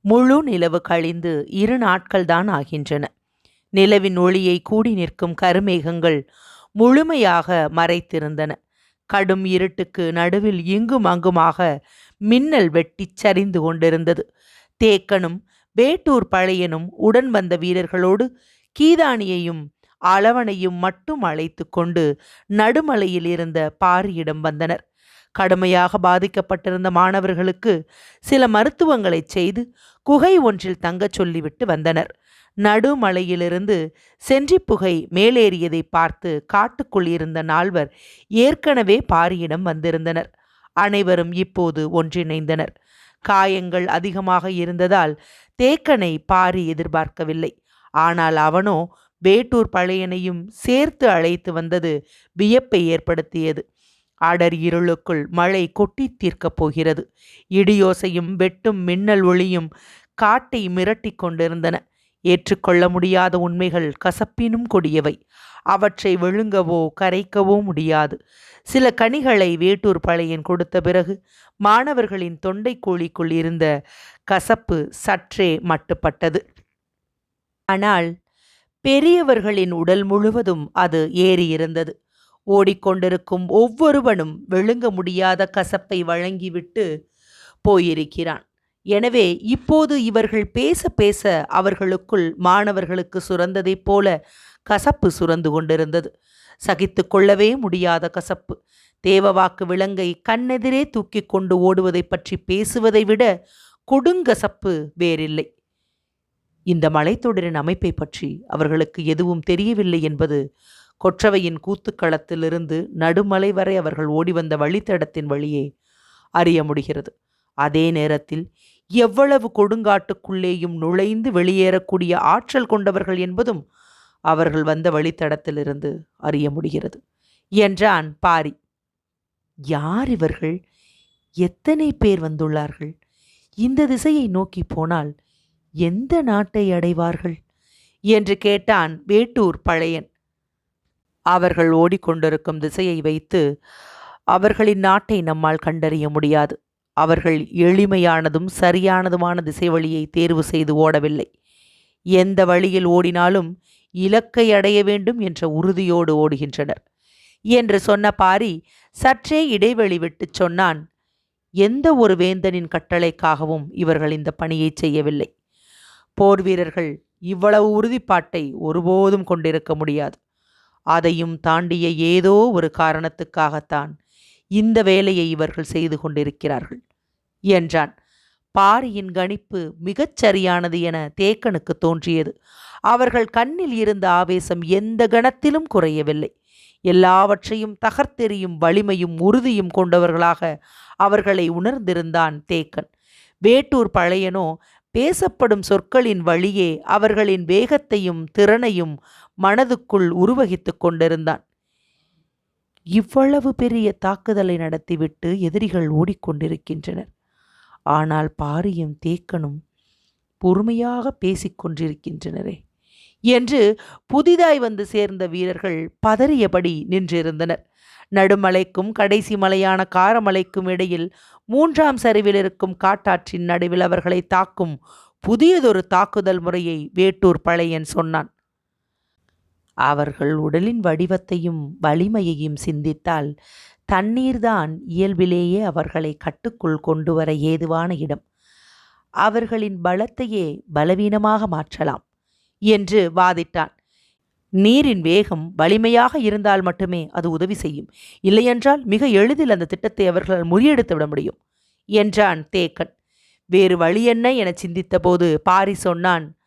முழு நிலவு கழிந்து இரு நாட்கள்தான் ஆகின்றன. நிலவின் ஒளியை கூடி நிற்கும் கருமேகங்கள் முழுமையாக மறைத்திருந்தன. கடும் இருட்டுக்கு நடுவில் இங்கும் அங்குமாக மின்னல் வெட்டிச் சரிந்து கொண்டிருந்தது. தேக்கனும் வேட்டூர் பழையனும் உடன் வந்த வீரர்களோடு கீதானியையும் அளவனையும் மட்டும் அழைத்து கொண்டு நடுமலையில் இருந்த பாரியிடம் வந்தனர். கடுமையாக பாதிக்கப்பட்டிருந்த மாணவர்களுக்கு சில மருத்துவங்களைச் செய்து குகை ஒன்றில் தங்கச் சொல்லிவிட்டு வந்தனர். நடுமலையிலிருந்து சென்றி புகை மேலேறியதை பார்த்து காட்டுக்குள் இருந்த நால்வர் ஏற்கனவே பாரியிடம் வந்திருந்தனர். அனைவரும் இப்போது ஒன்றிணைந்தனர். காயங்கள் அதிகமாக இருந்ததால் தேக்கனை பாரி எதிர்பார்க்கவில்லை. ஆனால் அவனோ வேட்டூர் பழையனையும் சேர்த்து அழைத்து வந்தது வியப்பை ஏற்படுத்தியது. அடர் இருளுக்குள் மழை கொட்டி தீர்க்கப் போகிறது. இடியோசையும் வெட்டும் மின்னல் ஒளியும் காட்டை மிரட்டிக் கொண்டிருந்தன. ஏற்றுக்கொள்ள முடியாத உண்மைகள் கசப்பினும் கொடியவை. அவற்றை விழுங்கவோ கரைக்கவோ முடியாது. சில கனிகளை வேட்டூர் பழையன் கொடுத்த பிறகு மாணவர்களின் தொண்டை கோழிக்குள் இருந்த கசப்பு சற்றே மட்டுப்பட்டது. ஆனால் பெரியவர்களின் உடல் முழுவதும் அது ஏறியிருந்தது. ஓடிக்கொண்டிருக்கும் ஒவ்வொருவனும் விழுங்க முடியாத கசப்பை வழங்கிவிட்டு போயிருக்கிறான். எனவே இப்போது இவர்கள் பேச பேச அவர்களுக்குள் மாணவர்களுக்கு சுரந்ததைப் போல கசப்பு சுரந்து கொண்டிருந்தது. சகித்து கொள்ளவே முடியாத கசப்பு. தேவவாக்கு விலங்கை கண்ணெதிரே தூக்கி கொண்டு ஓடுவதை பற்றி பேசுவதை விட கொடுங்கசப்பு வேறில்லை. இந்த மலைத்தொடரின் அமைப்பை பற்றி அவர்களுக்கு எதுவும் தெரியவில்லை என்பது கொற்றவையின் கூத்துக்களத்திலிருந்து நடுமலை வரை அவர்கள் ஓடி வந்த வழித்தடத்தின் வழியே அறிய முடிகிறது. அதே நேரத்தில் எவ்வளவு கொடுங்காட்டுக்குள்ளேயும் நுழைந்து வெளியேறக்கூடிய ஆற்றல் கொண்டவர்கள் என்பதும் அவர்கள் வந்த வழித்தடத்திலிருந்து அறிய முடிகிறது என்றான் பாரி. யார் இவர்கள்? எத்தனை பேர் வந்துள்ளார்கள்? இந்த திசையை நோக்கி போனால் எந்த நாட்டை அடைவார்கள்? என்று கேட்டான் வேட்டூர் பழையன். அவர்கள் ஓடிக்கொண்டிருக்கும் திசையை வைத்து அவர்களின் நாட்டை நம்மால் கண்டறிய முடியாது. அவர்கள் எளிமையானதும் சரியானதுமான திசை வழியை தேர்வு செய்து ஓடவில்லை. எந்த வழியில் ஓடினாலும் இலக்கை அடைய வேண்டும் என்ற உறுதியோடு ஓடுகின்றனர். என்று சொன்ன பாரி சற்றே இடைவெளி விட்டு சொன்னான் எந்த ஒரு வேந்தனின் கட்டளைக்காகவும் இவர்கள் இந்த பணியை செய்யவில்லை. போர் வீரர்கள் இவ்வளவு உறுதிப்பாட்டை ஒருபோதும் கொண்டிருக்க முடியாது. அதையும் தாண்டிய ஏதோ ஒரு காரணத்துக்காகத்தான் இந்த வேலையை இவர்கள் செய்து கொண்டிருக்கிறார்கள் என்றான். பாரியின் கணிப்பு மிகச் சரியானது என தேக்கனுக்கு தோன்றியது. அவர்கள் கண்ணில் இருந்த ஆவேசம் எந்த கணத்திலும் குறையவில்லை. எல்லாவற்றையும் தகர்த்தெறியும் வலிமையும் உறுதியும் கொண்டவர்களாக அவர்களை உணர்ந்திருந்தான் தேக்கன். வேட்டூர் பழையனோ பேசப்படும் சொற்களின் வழியே அவர்களின் வேகத்தையும் திறனையும் மனதுக்குள் உருவகித்து கொண்டிருந்தான். இவ்வளவு பெரிய தாக்குதலை நடத்திவிட்டு எதிரிகள் ஓடிக்கொண்டிருக்கின்றனர். ஆனால் பாரியும் தேக்கனும் பொறுமையாக பேசிக்கொண்டிருக்கின்றனரே என்று புதிதாய் வந்து சேர்ந்த வீரர்கள் பதறியபடி நின்றிருந்தனர். நடுமலைக்கும் கடைசி மலையான காரமலைக்கும் இடையில் மூன்றாம் சரிவில் இருக்கும் காட்டாற்றின் நடுவில் அவர்களை தாக்கும் புதியதொரு தாக்குதல் முறையை வேட்டூர் பழையன் சொன்னான். அவர்கள் உடலின் வடிவத்தையும் வலிமையையும் சிந்தித்தால் தண்ணீர்தான் இயல்பிலேயே அவர்களை கட்டுக்குள் கொண்டு வர ஏதுவான இடம். அவர்களின் பலத்தையே பலவீனமாக மாற்றலாம் என்று வாதிட்டான். நீரின் வேகம் வலிமையாக இருந்தால் மட்டுமே அது உதவி செய்யும். இல்லையென்றால் மிக எளிதில் அந்த திட்டத்தை அவர்களால் முறியெடுத்து விட முடியும் என்றான் தேக்கன். வேறு வழி என்ன? என சிந்தித்தபோது பாரி சொன்னான்.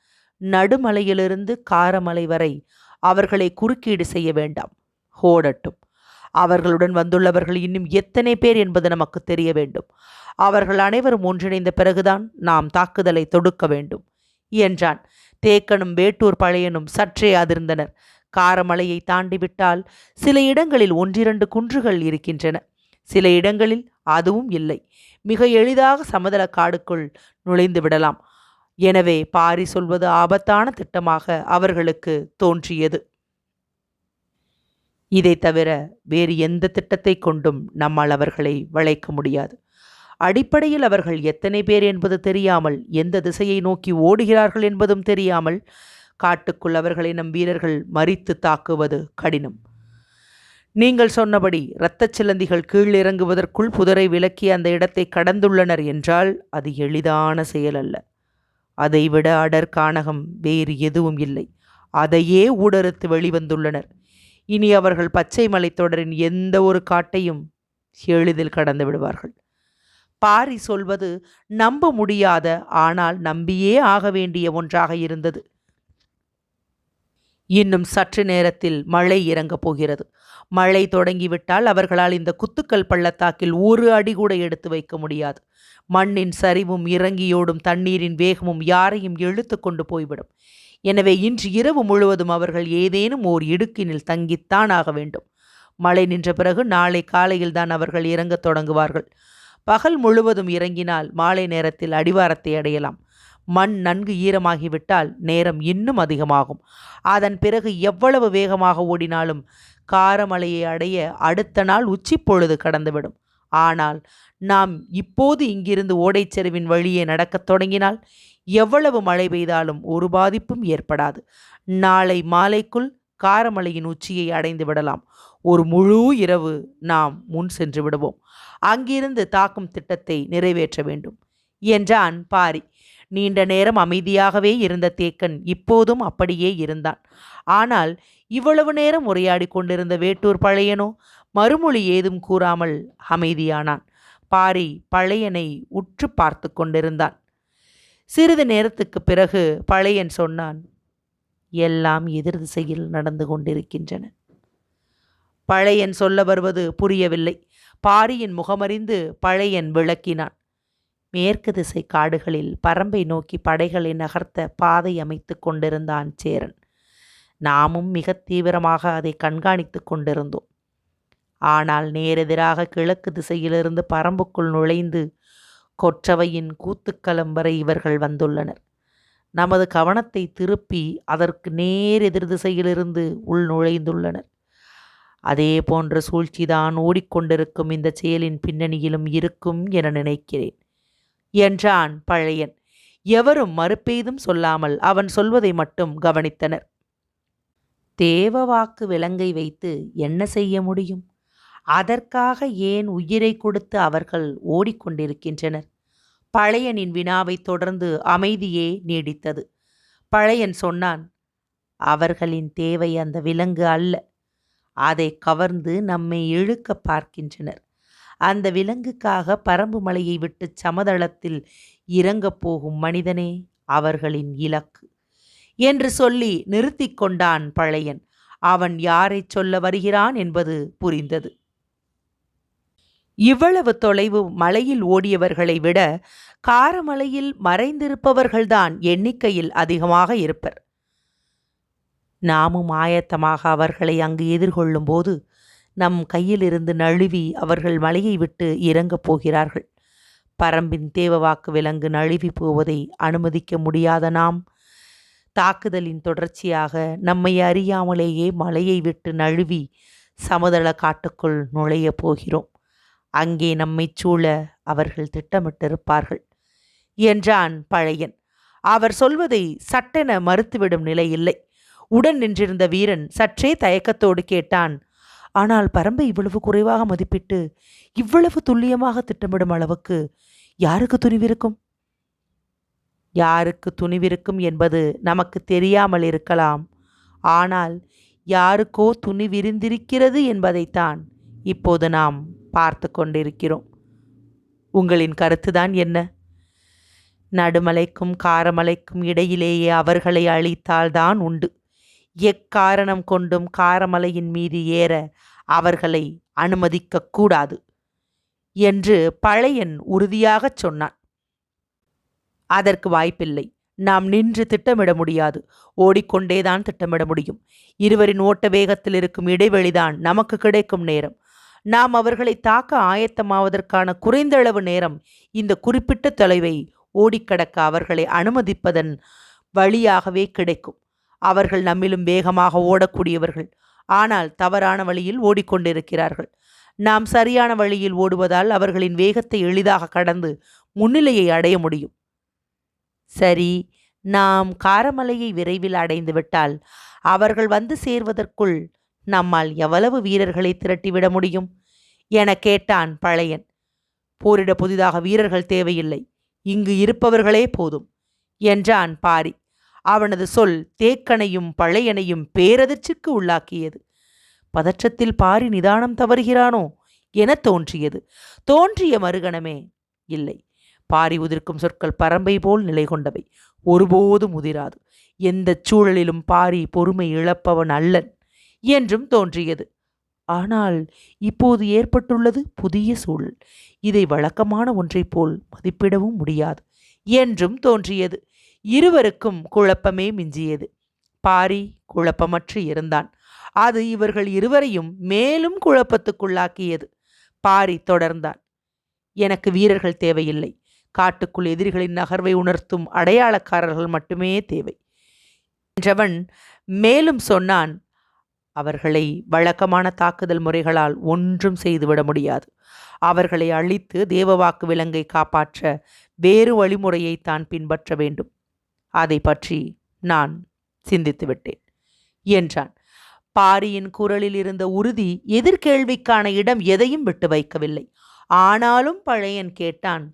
நடுமலையிலிருந்து காரமலை வரை அவர்களை குறுக்கீடு செய்ய வேண்டாம். ஓடட்டும். அவர்களுடன் வந்துள்ளவர்கள் இன்னும் எத்தனை பேர் என்பது நமக்கு தெரிய வேண்டும். அவர்கள் அனைவரும் ஒன்றிணைந்த பிறகுதான் நாம் தாக்குதலை தொடுக்க வேண்டும். என்றான். தேக்கனும் வேட்டூர் பழையனும் சற்றே அதிர்ந்தனர். காரமலையை தாண்டிவிட்டால் சில இடங்களில் ஒன்றிரண்டு குன்றுகள் இருக்கின்றன. சில இடங்களில் அதுவும் இல்லை. மிக எளிதாக சமதள காடுக்குள் நுழைந்து விடலாம். எனவே பாரி சொல்வது ஆபத்தான திட்டமாக அவர்களுக்கு தோன்றியது. இதை தவிர வேறு எந்த திட்டத்தை கொண்டும் நம்மால் அவர்களை வளைக்க முடியாது. அடிப்படையில் அவர்கள் எத்தனை பேர் என்பது தெரியாமல் எந்த திசையை நோக்கி ஓடுகிறார்கள் என்பதும் தெரியாமல் காட்டுக்குள் அவர்களை நம் வீரர்கள் மறித்து தாக்குவது கடினம். நீங்கள் சொன்னபடி இரத்தச் சிலந்திகள் கீழ் இறங்குவதற்குள் புதரை விலக்கி அந்த இடத்தை கடந்துள்ளனர் என்றால் அது எளிதான செயல் அல்ல. அதைவிட அடர் கானகம் வேறு எதுவும் இல்லை. அதையே ஊடறுத்து வெளிவந்துள்ளனர். இனி அவர்கள் பச்சை மலைத்தொடரின் எந்த ஒரு காட்டையும் எளிதில் கடந்து விடுவார்கள். பாரி சொல்வது நம்ப முடியாத ஆனால் நம்பியே ஆக வேண்டிய ஒன்றாக இருந்தது. இன்னும் சற்று நேரத்தில் மழை இறங்கப் போகிறது. மழை தொடங்கிவிட்டால் அவர்களால் இந்த குத்துக்கல் பள்ளத்தாக்கில் ஒரு அடி கூட எடுத்து வைக்க முடியாது. மண்ணின் சரிவும் இறங்கியோடும் தண்ணீரின் வேகமும் யாரையும் இழுத்து கொண்டு போய்விடும். எனவே இன்று இரவு முழுவதும் அவர்கள் ஏதேனும் ஓர் இடுக்கினில் தங்கித்தான் ஆக வேண்டும். மழை நின்ற பிறகு நாளை காலையில் தான் அவர்கள் இறங்கத் தொடங்குவார்கள். பகல் முழுவதும் இறங்கினால் மாலை நேரத்தில் அடிவாரத்தை அடையலாம். மண் நன்கு ஈரமாகிவிட்டால் நேரம் இன்னும் அதிகமாகும். அதன் பிறகு எவ்வளவு வேகமாக ஓடினாலும் காரமலையை அடைய அடுத்த நாள் உச்சி பொழுது கடந்துவிடும். ஆனால் நாம் இப்போது இங்கிருந்து ஓடைச்செருவின் வழியே நடக்கத் தொடங்கினால் எவ்வளவு மழை பெய்தாலும் ஒரு பாதிப்பும் ஏற்படாது. நாளை மாலைக்குள் காரமலையின் உச்சியை அடைந்து விடலாம். ஒரு முழு இரவு நாம் முன் சென்று விடுவோம். அங்கிருந்து தாக்கும் திட்டத்தை நிறைவேற்ற வேண்டும். என்றான் பாரி. நீண்ட நேரம் அமைதியாகவே இருந்த தேக்கன் இப்போதும் அப்படியே இருந்தான். ஆனால் இவ்வளவு நேரம் உரையாடி கொண்டிருந்த வேட்டூர் பழையனோ மறுமொழி ஏதும் கூறாமல் அமைதியானான். பாரி பழையனை உற்று பார்த்து கொண்டிருந்தான். சிறிது நேரத்துக்கு பிறகு பழையன் சொன்னான் எல்லாம் எதிர் திசையில் நடந்து கொண்டிருக்கின்றன. பழையன் சொல்ல வருவது புரியவில்லை. பாரியின் முகமறிந்து பழையன் விளக்கினான் மேற்கு திசை காடுகளில் பரம்பை நோக்கி படைகளை நகர்த்த பாதை அமைத்து கொண்டிருந்தான் சேரன். நாமும் மிக தீவிரமாக அதை கண்காணித்து கொண்டிருந்தோம். ஆனால் நேரெதிராக கிழக்கு திசையிலிருந்து பரம்புக்குள் நுழைந்து கொற்றவையின் கூத்துக்களம் வரை இவர்கள் வந்துள்ளனர். நமது கவனத்தை திருப்பி அதற்கு நேர் எதிர் திசையிலிருந்து உள் நுழைந்துள்ளனர். அதே போன்ற சூழ்ச்சிதான் ஓடிக்கொண்டிருக்கும் இந்த செயலின் பின்னணியிலும் இருக்கும் என நினைக்கிறேன். என்றான் பழையன். எவரும் மறுப்பேதும் சொல்லாமல் அவன் சொல்வதை மட்டும் கவனித்தனர். தேவ வாக்கு விலங்கை வைத்து என்ன செய்ய முடியும்? அதற்காக ஏன் உயிரை கொடுத்து அவர்கள் ஓடிக்கொண்டிருக்கின்றனர்? பழையனின் வினாவை தொடர்ந்து அமைதியே நீடித்தது. பழையன் சொன்னான் அவர்களின் தேவை அந்த விலங்கு அல்ல. அதை கவர்ந்து நம்மை இழுக்க பார்க்கின்றனர். அந்த விலங்குக்காக பரம்பு மலையை விட்டு சமதளத்தில் இறங்கப் போகும் மனிதனே அவர்களின் இலக்கு. என்று சொல்லி நிறுத்தி கொண்டான் பழையன். அவன் யாரைச் சொல்ல வருகிறான் என்பது புரிந்தது. இவ்வளவு தொலைவு மலையில் ஓடியவர்களை விட காரமலையில் மறைந்திருப்பவர்கள்தான் எண்ணிக்கையில் அதிகமாக இருப்பர். நாமும் ஆயத்தமாக அவர்களை அங்கு எதிர்கொள்ளும் போது நம் கையிலிருந்து நழுவி அவர்கள் மலையை விட்டு இறங்கப் போகிறார்கள். பரம்பின் தேவவாக்கு விலங்கு நழுவி போவதை அனுமதிக்க முடியாத நாம். தாக்குதலின் தொடர்ச்சியாக நம்மை அறியாமலேயே மலையை விட்டு நழுவி சமதள காட்டுக்குள் நுழையப் போகிறோம். அங்கே நம்மை சூழ அவர்கள் திட்டமிட்டிருப்பார்கள். என்றான் பழையன். அவர் சொல்வதை சட்டென மறுத்துவிடும் நிலை இல்லை. உடன் நின்றிருந்த வீரன் சற்றே தயக்கத்தோடு கேட்டான் ஆனால் பரம்பை இவ்வளவு குறைவாக மதிப்பிட்டு இவ்வளவு துல்லியமாக திட்டமிடும் அளவுக்கு யாருக்கு துணிவிருக்கும்? யாருக்கு துணிவிருக்கும் என்பது நமக்கு தெரியாமல் இருக்கலாம். ஆனால் யாருக்கோ துணிவிருந்திருக்கிறது என்பதைத்தான் இப்போது நாம் பார்த்து கொண்டிருக்கிறோம். உங்களின் கருத்துதான் என்ன? நடுமலைக்கும் காரமலைக்கும் இடையிலேயே அவர்களை அழித்தால்தான் உண்டு. எக்காரணம் கொண்டும் காரமலையின் மீது ஏற அவர்களை அனுமதிக்க கூடாது என்று பழையன் உறுதியாகச் சொன்னான். அதற்கு வாய்ப்பில்லை. நாம் நின்று திட்டமிட முடியாது. ஓடிக்கொண்டேதான் திட்டமிட முடியும். இருவரின் ஓட்ட வேகத்தில் இருக்கும் இடைவெளிதான் நமக்கு கிடைக்கும் நேரம். நாம் அவர்களை தாக்க ஆயத்தமாவதற்கான குறைந்தளவு நேரம் இந்த குறிப்பிட்ட தொலைவை ஓடிக்கடக்க அவர்களை அனுமதிப்பதன் வழியாகவே கிடைக்கும். அவர்கள் நம்மிலும் வேகமாக ஓடக்கூடியவர்கள். ஆனால் தவறான வழியில் ஓடிக்கொண்டிருக்கிறார்கள். நாம் சரியான வழியில் ஓடுவதால் அவர்களின் வேகத்தை எளிதாக கடந்து முன்னிலையை அடைய முடியும். சரி நாம் காரமலையை விரைவில் அடைந்துவிட்டால் அவர்கள் வந்து சேர்வதற்குள் நம்மால் எவ்வளவு வீரர்களை திரட்டிவிட முடியும்? என கேட்டான் பழையன். போரிட புதிதாக வீரர்கள் தேவையில்லை. இங்கு இருப்பவர்களே போதும் என்றான் பாரி. அவனது சொல் தேக்கனையும் பழையனையும் பேரதிர்ச்சிக்கு உள்ளாக்கியது. பதற்றத்தில் பாரி நிதானம் தவறுகிறானோ என தோன்றியது. தோன்றிய மறுகணமே இல்லை. பாரி உதிர்க்கும் சொற்கள் பரம்பை போல் நிலை கொண்டவை. ஒருபோதும் உதிராது. எந்த சூழலிலும் பாரி பொறுமை இழப்பவன் அல்லன் என்றும் தோன்றியது. ஆனால் இப்போது ஏற்பட்டுள்ளது புதிய சூழல். இதை வழக்கமான ஒன்றைப் போல் மதிப்பிடவும் முடியாது என்றும் தோன்றியது. இருவருக்கும் குழப்பமே மிஞ்சியது. பாரி குழப்பமற்று இருந்தான். அது இவர்கள் இருவரையும் மேலும் குழப்பத்துக்குள்ளாக்கியது. பாரி தொடர்ந்தான். எனக்கு வீரர்கள் தேவையில்லை. காட்டுக்குள் எதிரிகளின் நகர்வை உணர்த்தும் அடையாளக்காரர்கள் மட்டுமே தேவை. என்றவன் மேலும் சொன்னான் அவர்களை வழக்கமான தாக்குதல் முறைகளால் ஒன்றும் செய்துவிட முடியாது. அவர்களை அழித்து தேவவாக்கு விலங்கை காப்பாற்ற வேறு வழிமுறையை தான் பின்பற்ற வேண்டும். அதை பற்றி நான் சிந்தித்து விட்டேன் என்றான். பாரியின் குரலில் இருந்த உறுதி எதிர்கேள்விக்கான இடம் எதையும் விட்டு வைக்கவில்லை. ஆனாலும் பழையன் கேட்டான்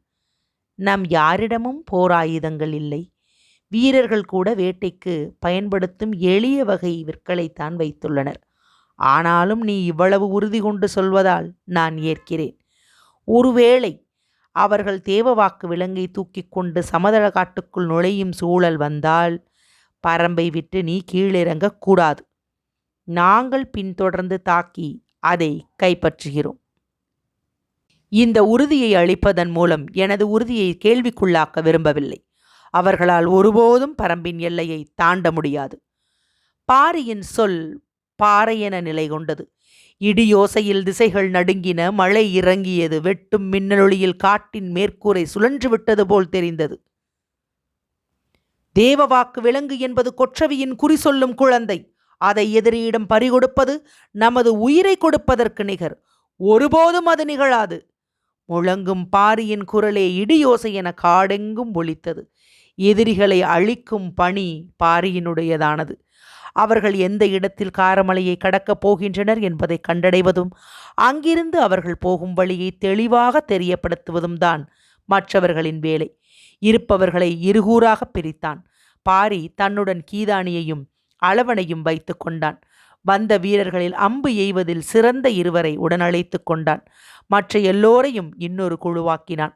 நம் யாரிடமும் போர் ஆயுதங்கள் இல்லை. வீரர்கள் கூட வேட்டைக்கு பயன்படுத்தும் எளிய வகை விற்களைத்தான் வைத்துள்ளனர். ஆனாலும் நீ இவ்வளவு உறுதி கொண்டு சொல்வதால் நான் ஏற்கிறேன். ஒருவேளை அவர்கள் தேவவாக்கு விலங்கை தூக்கி கொண்டு சமதள காட்டுக்குள் நுழையும் சூழல் வந்தால் பரம்பை விட்டு நீ கீழிறங்கக்கூடாது நாங்கள் பின்தொடர்ந்து தாக்கி அதை கைப்பற்றுகிறோம். இந்த உறுதியை அளிப்பதன் மூலம் எனது உறுதியை கேள்விக்குள்ளாக்க விரும்பவில்லை. அவர்களால் ஒருபோதும் பரம்பின் எல்லையை தாண்ட முடியாது. பாரியின் சொல் பாறையென நிலை கொண்டது இடியோசையில் திசைகள் நடுங்கின மழை இறங்கியது வெட்டும் மின்னலொளியில் காட்டின் மேற்கூரை சுழன்று விட்டது போல் தெரிந்தது. தேவவாக்கு விலங்கு என்பது கொற்றவியின் குறி சொல்லும் குழந்தை. அதை எதிரியிடம் பறிகொடுப்பது நமது உயிரை கொடுப்பதற்கு நிகர். ஒருபோதும் அது நிகழாது. முழங்கும் பாரியின் குரலே இடியோசை என காடெங்கும் ஒலித்தது. எதிரிகளை அழிக்கும் பணி பாரியினுடையதானது. அவர்கள் எந்த இடத்தில் காரமலையை கடக்கப் போகின்றனர் என்பதை கண்டடைவதும் அங்கிருந்து அவர்கள் போகும் வழியை தெளிவாக தெரியப்படுத்துவதும் தான் மற்றவர்களின் வேலை. இருப்பவர்களை இருகூறாக பிரித்தான். பாரி தன்னுடன் கீதானியையும் அளவனையும் வைத்து கொண்டான். வந்த வீரர்களில் அம்பு எய்வதில் சிறந்த இருவரை உடனழைத்து கொண்டான். மற்ற எல்லோரையும் இன்னொரு குழுவாக்கினான்.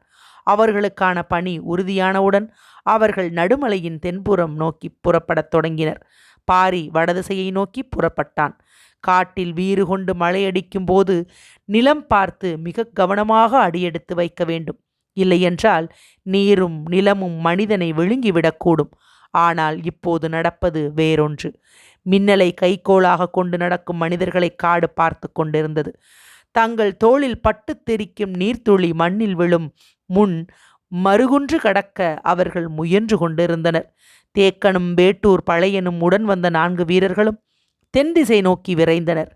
அவர்களுக்கான பணி உறுதியானவுடன் அவர்கள் நடுமலையின் தென்புறம் நோக்கி புறப்படத் தொடங்கினர். பாரி வடதிசையை நோக்கி புறப்பட்டான். காட்டில் வீறு கொண்டு மழையடிக்கும் போது நிலம் பார்த்து மிக கவனமாக அடியெடுத்து வைக்க வேண்டும். இல்லையென்றால் நீரும் நிலமும் மனிதனை விழுங்கிவிடக்கூடும் ஆனால் இப்போது நடப்பது வேறொன்று. மின்னலை கைகோளாக கொண்டு நடக்கும் மனிதர்களை காடு பார்த்து கொண்டிருந்தது. தங்கள் தோளில் பட்டு தெரிக்கும் நீர்த்துளி மண்ணில் விழும் முன் மறுகுன்று கடக்க அவர்கள் முயன்று கொண்டிருந்தனர். தேக்கனும் வேட்டூர் பழையனும் உடன் வந்த நான்கு வீரர்களும் தென் திசை நோக்கி விரைந்தனர்.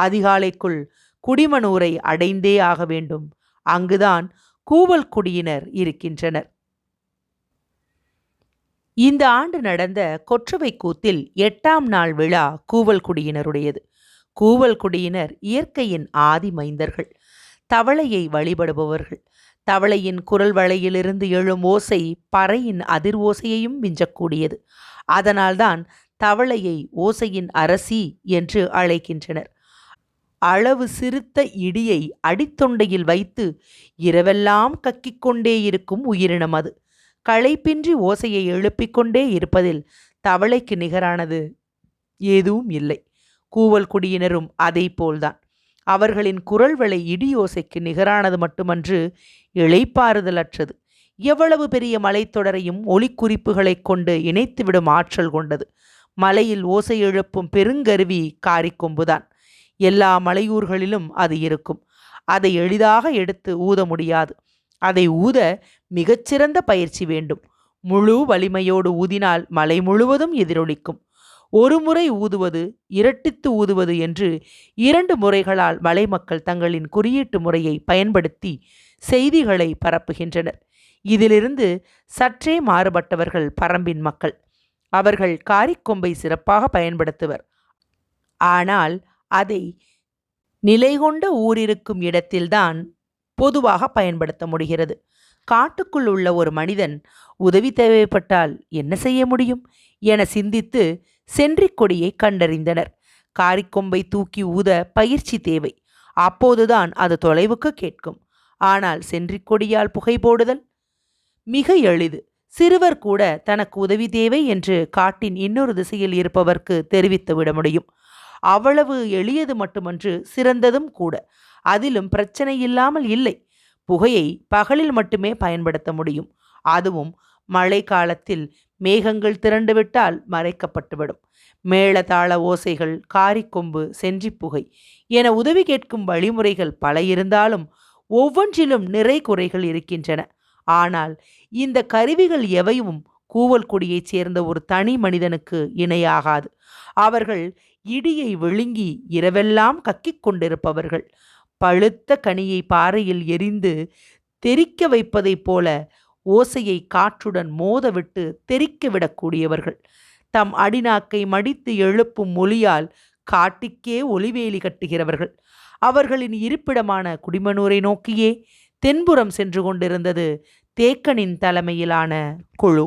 அதிகாலைக்குள் குடிமனூரை அடைந்தே ஆக வேண்டும். அங்குதான் கூவல் குடியினர் இருக்கின்றனர். இந்த ஆண்டு நடந்த கொற்றவை கூத்தில் எட்டாம் நாள் விழா கூவல் குடியினருடையது. கூவல் குடியினர் இயற்கையின் ஆதி மைந்தர்கள். தவளையை வழிபடுபவர்கள். தவளையின் குரல் வளையிலிருந்து எழும் ஓசை பறையின் அதிர் ஓசையையும் மிஞ்சக்கூடியது. அதனால்தான் தவளையை ஓசையின் அரசி என்று அழைக்கின்றனர். அளவு சிறுத்த இடியை அடித்தொண்டையில் வைத்து இரவெல்லாம் கக்கிக் கொண்டே இருக்கும் உயிரினம் அது. களைப்பின்றி ஓசையை எழுப்பிக் கொண்டே இருப்பதில் தவளைக்கு நிகரானது எதுவும் இல்லை. கூவல் குடியினரும் அதை போல்தான். அவர்களின் குரல் வளை இடியோசைக்கு நிகரானது மட்டுமன்று இழைப்பாறுதலற்றது. எவ்வளவு பெரிய மலைத்தொடரையும் ஒலிக்குறிப்புகளைக் கொண்டு இணைத்துவிடும் ஆற்றல் கொண்டது. மலையில் ஓசை எழுப்பும் பெருங்கருவி காரிக்கொம்புதான். எல்லா மலையூர்களிலும் அது இருக்கும். அதை எளிதாக எடுத்து ஊத முடியாது. அதை ஊத மிகச்சிறந்த பயிற்சி வேண்டும். முழு வலிமையோடு ஊதினால் மலை முழுவதும் எதிரொலிக்கும். ஒரு முறை ஊதுவது இரட்டித்து ஊதுவது என்று இரண்டு முறைகளால் மலை மக்கள் தங்களின் குறியீட்டு முறையை பயன்படுத்தி செய்திகளை பரப்புகின்றனர். இதிலிருந்து சற்றே மாறுபட்டவர்கள் பரம்பின் மக்கள். அவர்கள் காரிக்கொம்பை சிறப்பாக பயன்படுத்துவர். ஆனால் அதை நிலை கொண்ட ஊரிருக்கும் இடத்தில்தான் பொதுவாக பயன்படுத்த முடிகிறது. காட்டுக்குள் உள்ள ஒரு மனிதன் உதவி தேவைப்பட்டால் என்ன செய்ய முடியும்? என சிந்தித்து சென்றிக் கொடியை கண்டறிந்தனர். காரிக்கொம்பை தூக்கி ஊத பயிற்சி தேவை. அப்போதுதான் அது தொலைவுக்கு கேட்கும். ஆனால் சென்றிக் கொடியால் புகை போடுதல்? மிக எளிது. சிறுவர் கூட தனக்கு உதவி தேவை என்று காட்டின் இன்னொரு திசையில் இருப்பவர்க்கு தெரிவித்து விட முடியும். அவ்வளவு எளியது மட்டுமன்று சிறந்ததும் கூட. அதிலும் பிரச்சனை இல்லாமல் இல்லை. புகையை பகலில் மட்டுமே பயன்படுத்த முடியும். அதுவும் மழை காலத்தில் மேகங்கள் திரண்டுவிட்டால் மறைக்கப்பட்டுவிடும். மேளதாள ஓசைகள் காரிக்கொம்பு சென்றிப்புகை என உதவி கேட்கும் வழிமுறைகள் பல இருந்தாலும் ஒவ்வொன்றிலும் நிறை குறைகள் இருக்கின்றன. ஆனால் இந்த கருவிகள் எவையும் கூவல் குடியைச் சேர்ந்த ஒரு தனி மனிதனுக்கு இணையாகாது. அவர்கள் இடியை விழுங்கி இரவெல்லாம் கக்கிக் கொண்டிருப்பவர்கள். பழுத்த கனியை பாறையில் எரிந்து தெறிக்க வைப்பதைப் போல ஓசையை காற்றுடன் மோதவிட்டு தெறிக்க விடக்கூடியவர்கள். தம் அடிநாக்கை மடித்து எழுப்பும் மொழியால் காட்டிக்கே ஒளிவேலி கட்டுகிறவர்கள். அவர்களின் இருப்பிடமான குடிமனூரை நோக்கியே தென்புறம் சென்று கொண்டிருந்தது தேக்கனின் தலைமையிலான குழு.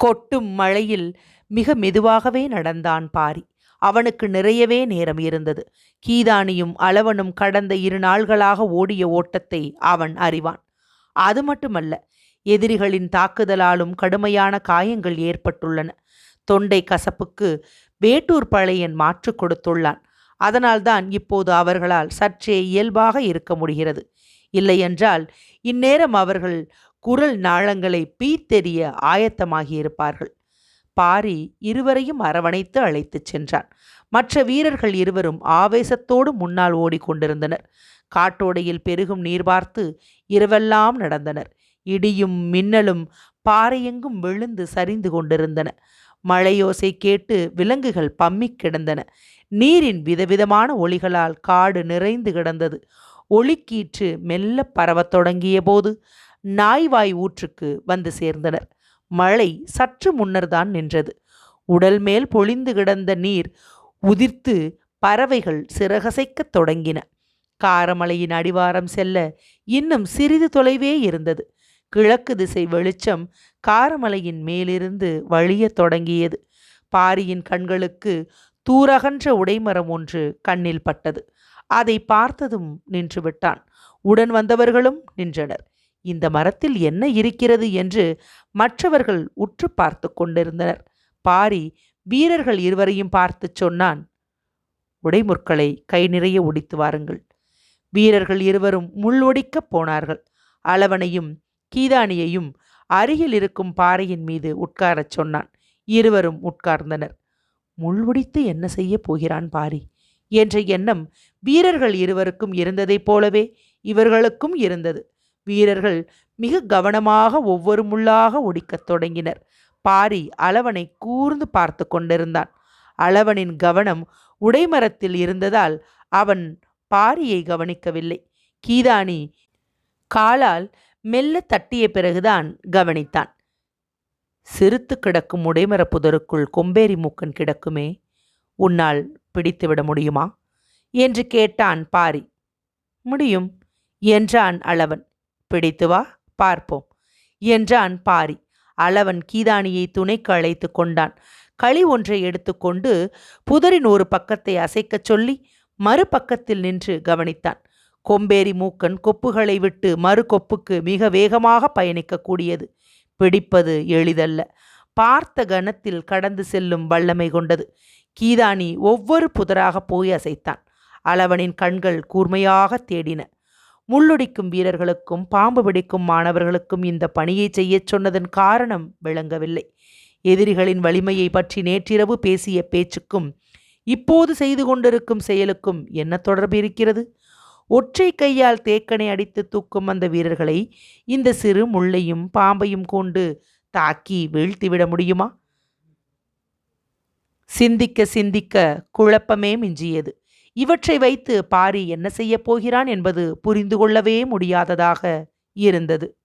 கொட்டும் மழையில் மிக மெதுவாகவே நடந்தான் பாரி. அவனுக்கு நிறையவே நேரம் இருந்தது. கீதானியும் அளவனும் கடந்த இரு நாள்களாக ஓடிய ஓட்டத்தை அவன் அறிவான். அது மட்டுமல்ல எதிரிகளின் தாக்குதலாலும் கடுமையான காயங்கள் ஏற்பட்டுள்ளன. தொண்டை கசப்புக்கு வேட்டூர் பழையன் மாற்றுக் கொடுத்துள்ளான். அதனால்தான் இப்போது அவர்களால் சற்றே இயல்பாக இருக்க முடிகிறது. இல்லையென்றால் இந்நேரம் அவர்கள் குரல் நாளங்களை பீத்தெறிய ஆயத்தமாகியிருப்பார்கள். பாரி இருவரையும் அரவணைத்து அழைத்துச் சென்றான். மற்ற வீரர்கள் இருவரும் ஆவேசத்தோடு முன்னால் ஓடிக்கொண்டிருந்தனர். காட்டோடையில் பெருகும் நீர் பார்த்து இரவெல்லாம் நடந்தனர். இடியும் மின்னலும் பாறையெங்கும் விழுந்து சரிந்து கொண்டிருந்தன. மழையோசை கேட்டு விலங்குகள் பம்மிக் கிடந்தன. நீரின் விதவிதமான ஒளிகளால் காடு நிறைந்து கிடந்தது. ஒளிக்கீற்று மெல்ல பரவத் தொடங்கிய போது நாய்வாய் ஊற்றுக்கு வந்து சேர்ந்தனர். மழை சற்று முன்னர்தான் நின்றது. உடல் மேல் பொழிந்து கிடந்த நீர் உதிர்த்து பறவைகள் சிறகசைக்கத் தொடங்கின. காரமலையின் அடிவாரம் செல்ல இன்னும் சிறிது தொலைவே இருந்தது. கிழக்கு திசை வெளிச்சம் காரமலையின் மேலிருந்து வழியத் தொடங்கியது. பாரியின் கண்களுக்கு தூரகன்ற உடைமரம் ஒன்று கண்ணில் பட்டது. அதை பார்த்ததும் நின்று விட்டான். உடன் வந்தவர்களும் நின்றனர். இந்த மரத்தில் என்ன இருக்கிறது என்று மற்றவர்கள் உற்று பார்த்து கொண்டிருந்தனர். பாரி வீரர்கள் இருவரையும் பார்த்து சொன்னான் உடைமுற்களை கை நிறைய ஒடித்து வாருங்கள். வீரர்கள் இருவரும் முள்ளொடிக்கப் போனார்கள். அளவனையும் கீதானியையும் அருகில் இருக்கும் பாறையின் மீது உட்காரச் சொன்னான். இருவரும் உட்கார்ந்தனர். முள்வடித்து என்ன செய்யப் போகிறான் பாரி? என்ற எண்ணம் வீரர்கள் இருவருக்கும் இருந்ததைப் போலவே இவர்களுக்கும் இருந்தது. வீரர்கள் மிக கவனமாக ஒவ்வொரு முள்ளாக ஒடிக்கத் தொடங்கினர். பாரி அளவனை கூர்ந்து பார்த்து கொண்டிருந்தான். அளவனின் கவனம் உடைமரத்தில் இருந்ததால் அவன் பாரியை கவனிக்கவில்லை. கீதானி காலால் மெல்ல தட்டிய பிறகுதான் கவனித்தான். சிறுத்து கிடக்கும் உடைமர புதருக்குள் கொம்பேரி மூக்கன் கிடக்குமே உன்னால் பிடித்துவிட முடியுமா? என்று கேட்டான் பாரி. முடியும் என்றான் அளவன். பிடித்து வா பார்ப்போம் என்றான் பாரி. அளவன் கீதானியை துணைக்கு அழைத்து கொண்டான். களி ஒன்றை எடுத்துக்கொண்டு புதரின் ஒரு பக்கத்தை அசைக்கச் சொல்லி மறுபக்கத்தில் நின்று கவனித்தான். கொம்பேரி மூக்கன் கொப்புகளை விட்டு மறு கொப்புக்கு மிக வேகமாக பயணிக்கக்கூடியது பிடிப்பது எளிதல்ல. பார்த்த கணத்தில் கடந்து செல்லும் வல்லமை கொண்டது. கீதானி ஒவ்வொரு புதராக போய் அசைத்தான். அளவனின் கண்கள் கூர்மையாக தேடின. முள்ளொடிக்கும் வீரர்களுக்கும் பாம்பு பிடிக்கும் மாணவர்களுக்கும் இந்த பணியை செய்யச் சொன்னதன் காரணம் விளங்கவில்லை. எதிரிகளின் வலிமையை பற்றி நேற்றிரவு பேசிய பேச்சுக்கும் இப்போது செய்து கொண்டிருக்கும் செயலுக்கும் என்ன தொடர்பு இருக்கிறது? ஒற்றை கையால் தேக்கனை அடித்து தூக்கும் அந்த வீரர்களை இந்த சிறு முள்ளையும் பாம்பையும் கொண்டு தாக்கி வீழ்த்திவிட முடியுமா? சிந்திக்க சிந்திக்க குழப்பமே மிஞ்சியது. இவற்றை வைத்து பாரி என்ன செய்யப் போகிறான் என்பது புரிந்து கொள்ளவே முடியாததாக இருந்தது.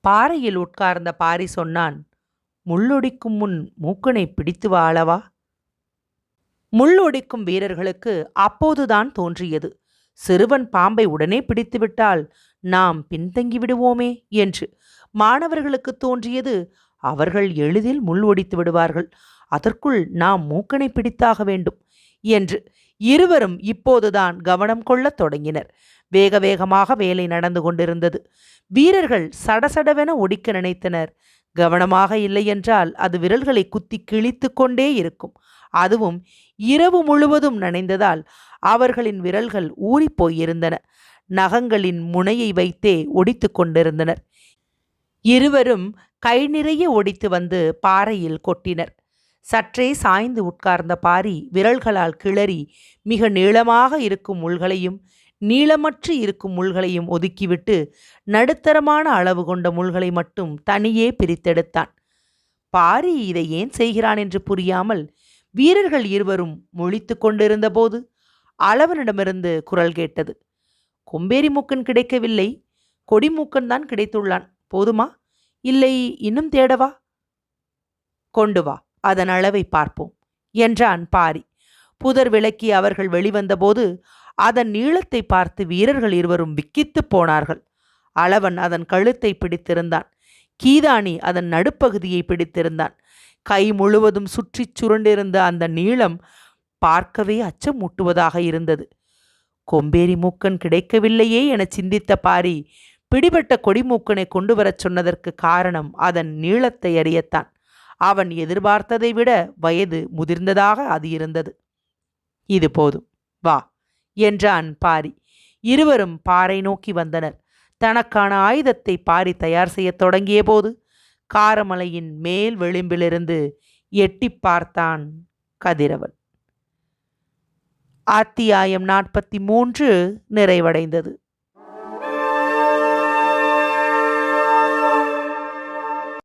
பாறையில் உட்கார்ந்த பாரி சொன்னான் முள்ளொடிக்கும் முன் மூக்கனை பிடித்து வாழவா? முள்ளொடிக்கும் வீரர்களுக்கு அப்போதுதான் தோன்றியது. சிறுவன் பாம்பை உடனே பிடித்துவிட்டால் நாம் பின்தங்கி விடுவோமே என்று. மாணவர்களுக்கு தோன்றியது அவர்கள் எளிதில் முள் ஒடித்து விடுவார்கள். அதற்குள் நாம் மூக்கனை பிடித்தாக வேண்டும் என்று. இருவரும் இப்போதுதான் கவனம் கொள்ளத் தொடங்கினர். வேக வேகமாக வேலை நடந்து கொண்டிருந்தது. வீரர்கள் சடசடவென ஒடிக்க நினைத்தனர். கவனமாக இல்லையென்றால் அது விரல்களை குத்தி கிழித்து கொண்டே இருக்கும். அதுவும் இரவு முழுவதும் நனைந்ததால் அவர்களின் விரல்கள் ஊறிப்போயிருந்தன. நகங்களின் முனையை வைத்தே ஒடித்து கொண்டிருந்தனர். இருவரும் கை நிறைய ஒடித்து வந்து பாறையில் கொட்டினர். சற்றே சாய்ந்து உட்கார்ந்த பாரி விரல்களால் கிளறி மிக நீளமாக இருக்கும் முள்களையும் நீளமற்று இருக்கும் முள்களையும் ஒதுக்கிவிட்டு நடுத்தரமான அளவு கொண்ட முள்களை மட்டும் தனியே பிரித்தெடுத்தான். பாரி இதை ஏன் செய்கிறான் என்று புரியாமல் வீரர்கள் இருவரும் முழித்து கொண்டிருந்தபோது அளவனிடமிருந்து குரல் கேட்டது. கொம்பேரி மூக்கன் கிடைக்கவில்லை. கொடிமூக்கன் தான் கிடைத்துள்ளான். போதுமா? இல்லை இன்னும் தேடவா? கொண்டு வா. அதன் அளவை பார்ப்போம் என்றான் பாரி. புதர் விளக்கி அவர்கள் வெளிவந்தபோது அதன் நீளத்தை பார்த்து வீரர்கள் இருவரும் விக்கித்துப் போனார்கள். அளவன் அதன் கழுத்தை பிடித்திருந்தான். கீதானி அதன் நடுப்பகுதியை பிடித்திருந்தான். கை முழுவதும் சுற்றிச் சுருண்டிருந்த அந்த நீளம் பார்க்கவே அச்சமூட்டுவதாக இருந்தது. கொம்பேரி மூக்கன் கிடைக்கவில்லையே என சிந்தித்த பாரி பிடிபட்ட கொடிமூக்கனை கொண்டு வரச் சொன்னதற்கு காரணம் அதன் நீளத்தை அறியத்தான். அவன் எதிர்பார்த்ததை விட வயது முதிர்ந்ததாக அது இருந்தது. இது போதும் வா என்றான் பாரி. இருவரும் பாறை நோக்கி வந்தனர். தனக்கான ஆயுதத்தை பாரி தயார் செய்யத் தொடங்கிய போது காரமலையின் மேல் விளிம்பிலிருந்து எட்டி பார்த்தான் கதிரவன். அத்தியாயம் நாற்பத்தி மூன்று நிறைவடைந்தது.